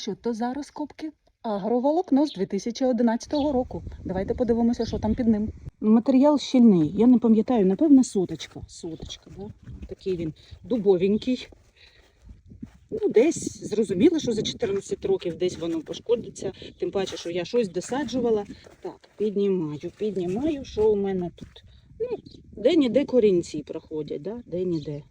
що то за розкопки? Агроволокно з 2011 року. Давайте подивимося, що там під ним. Матеріал щільний. Я не пам'ятаю, напевно, соточка. Соточка, да? Такий він дубовенький. Ну, десь зрозуміло, що за 14 років десь воно пошкодиться. Тим паче, що я щось досаджувала. Так, піднімаю, піднімаю, що у мене тут. Ну, де-ніде корінці проходять, да? де-ніде.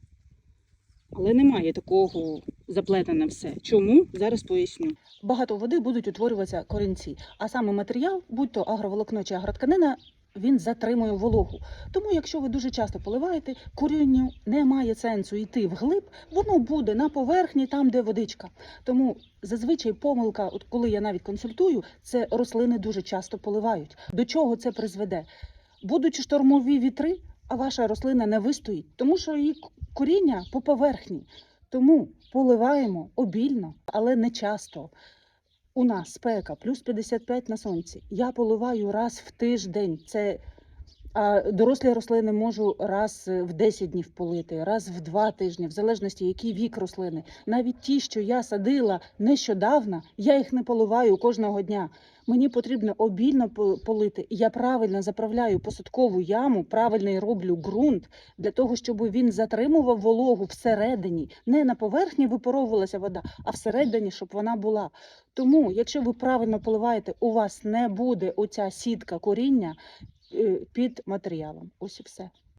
Але немає такого заплетене все. Чому? Зараз поясню. Багато води будуть утворюватися корінці, а саме матеріал, будь то агроволокно чи агротканина, він затримує вологу. Тому, якщо ви дуже часто поливаєте, корінню немає сенсу йти вглиб, воно буде на поверхні, там, де водичка. Тому зазвичай помилка, от коли я навіть консультую, це рослини дуже часто поливають. До чого це призведе? Будуть штормові вітри, а ваша рослина не вистоїть, тому що її коріння по поверхні. Тому поливаємо обільно, але не часто. У нас спека плюс 55 на сонці. Я поливаю раз в тиждень. Це а дорослі рослини можу раз в 10 днів полити, раз в 2 тижні, в залежності, який вік рослини. Навіть ті, що я садила нещодавно, я їх не поливаю кожного дня. Мені потрібно обільно полити. Я правильно заправляю посадкову яму, правильний роблю ґрунт для того, щоб він затримував вологу всередині. Не на поверхні випаровувалася вода, а всередині, щоб вона була. Тому, якщо ви правильно поливаєте, у вас не буде оця сітка коріння е, під матеріалом. Ось і все.